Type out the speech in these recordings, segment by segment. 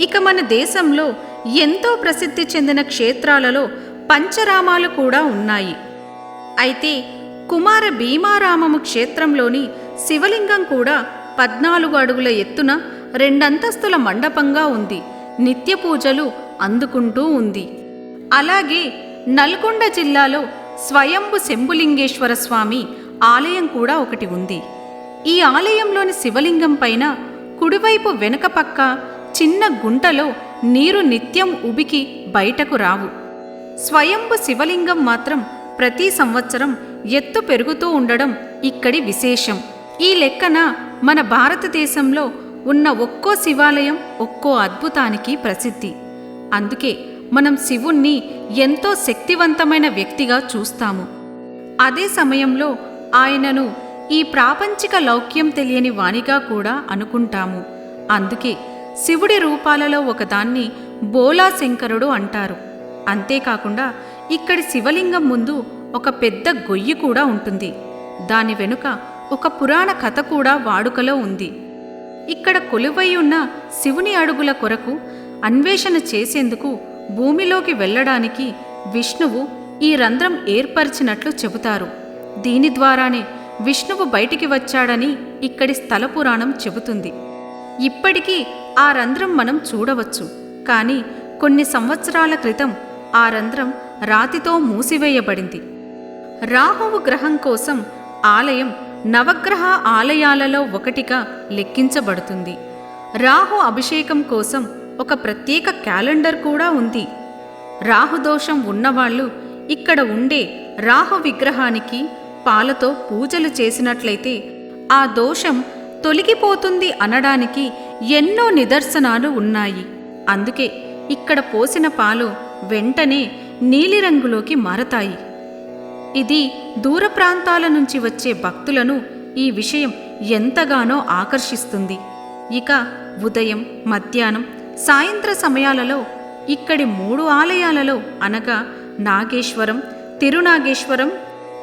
ఇక మన దేశంలో ఎంతో ప్రసిద్ధి చెందిన క్షేత్రాలలో పంచరామాలు కూడా ఉన్నాయి. అయితే కుమార భీమారామము క్షేత్రంలోని శివలింగం కూడా పద్నాలుగు అడుగుల ఎత్తున రెండంతస్తుల మండపంగా ఉంది. నిత్య పూజలు అందుకుంటూ ఉంది. అలాగే నల్గొండ జిల్లాలో స్వయంభు శంభులింగేశ్వర స్వామి ఆలయం కూడా ఒకటి ఉంది. ఈ ఆలయంలోని శివలింగం పైన కుడివైపు వెనుక పక్క చిన్న గుంటలో నీరు నిత్యం ఉబికి బయటకు రావు. స్వయంభు శివలింగం మాత్రం ప్రతి సంవత్సరం ఎత్తు పెరుగుతూ ఉండడం ఇక్కడి విశేషం. ఈ లెక్కన మన భారతదేశంలో ఉన్న ఒక్కో శివాలయం ఒక్కో అద్భుతానికి ప్రసిద్ధి. అందుకే మనం శివుణ్ణి ఎంతో శక్తివంతమైన వ్యక్తిగా చూస్తాము. అదే సమయంలో ఆయనను ఈ ప్రాపంచిక లౌక్యం తెలియని వానిగా కూడా అనుకుంటాము. అందుకే శివుడి రూపాలలో ఒకదాన్ని బోలా శంకరుడు అంటారు. అంతేకాకుండా ఇక్కడి శివలింగం ముందు ఒక పెద్ద గొయ్యి కూడా ఉంటుంది. దాని వెనుక ఒక పురాణ కథ కూడా వాడుకలో ఉంది. ఇక్కడ కొలువై ఉన్న శివుని అడుగుల కొరకు అన్వేషణ చేసేందుకు భూమిలోకి వెళ్ళడానికి విష్ణువు ఈ రంధ్రం ఏర్పరిచినట్లు చెబుతారు. దీని ద్వారానే విష్ణువు బయటికి వచ్చాడని ఇక్కడి స్థల పురాణం చెబుతుంది. ఇప్పటికీ ఆ రంధ్రం మనం చూడవచ్చు. కానీ కొన్ని సంవత్సరాల క్రితం ఆ రంధ్రం రాతితో మూసివేయబడింది. రాహువు గ్రహం కోసం ఆలయం నవగ్రహ ఆలయాలలో ఒకటిగా లెక్కించబడుతుంది. రాహు అభిషేకం కోసం ఒక ప్రత్యేక క్యాలెండర్ కూడా ఉంది. రాహుదోషం ఉన్నవాళ్ళు ఇక్కడ ఉండే రాహు విగ్రహానికి పాలతో పూజలు చేసినట్లయితే ఆ దోషం తొలగిపోతుంది అనడానికి ఎన్నో నిదర్శనాలు ఉన్నాయి. అందుకే ఇక్కడ పోసిన పాలు వెంటనే నీలిరంగులోకి మారతాయి. ఇది దూర ప్రాంతాల నుంచి వచ్చే భక్తులను ఈ విషయం ఎంతగానో ఆకర్షిస్తుంది. ఇక ఉదయం మధ్యాహ్నం సాయంత్ర సమయాలలో ఇక్కడి మూడు ఆలయాలలో అనగా నాగేశ్వరం తిరునాగేశ్వరం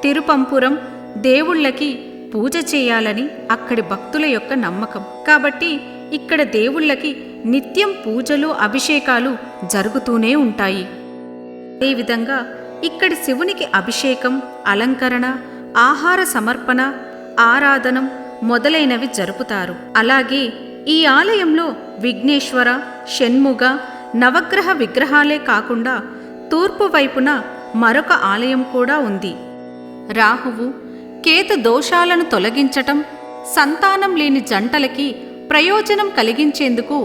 తిరుపంపురం దేవుళ్ళకి పూజ చేయాలని అక్కడి భక్తుల యొక్క నమ్మకం. కాబట్టి ఇక్కడ దేవుళ్ళకి నిత్యం పూజలు అభిషేకాలు జరుగుతూనే ఉంటాయి. అదేవిధంగా ఇక్కడి శివునికి అభిషేకం అలంకరణ ఆహార సమర్పణ ఆరాధనం మొదలైనవి జరుపుతారు. అలాగే ఈ ఆలయంలో విఘ్నేశ్వర షణ్ముగ నవగ్రహ విగ్రహాలే కాకుండా తూర్పు వైపున మరొక ఆలయం కూడా ఉంది. రాహువు కేతు దోషాలను తొలగించటం సంతానం లేని జంటలకి ప్రయోజనం కలిగించేందుకు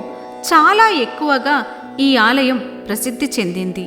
చాలా ఎక్కువగా ఈ ఆలయం ప్రసిద్ధి చెందింది.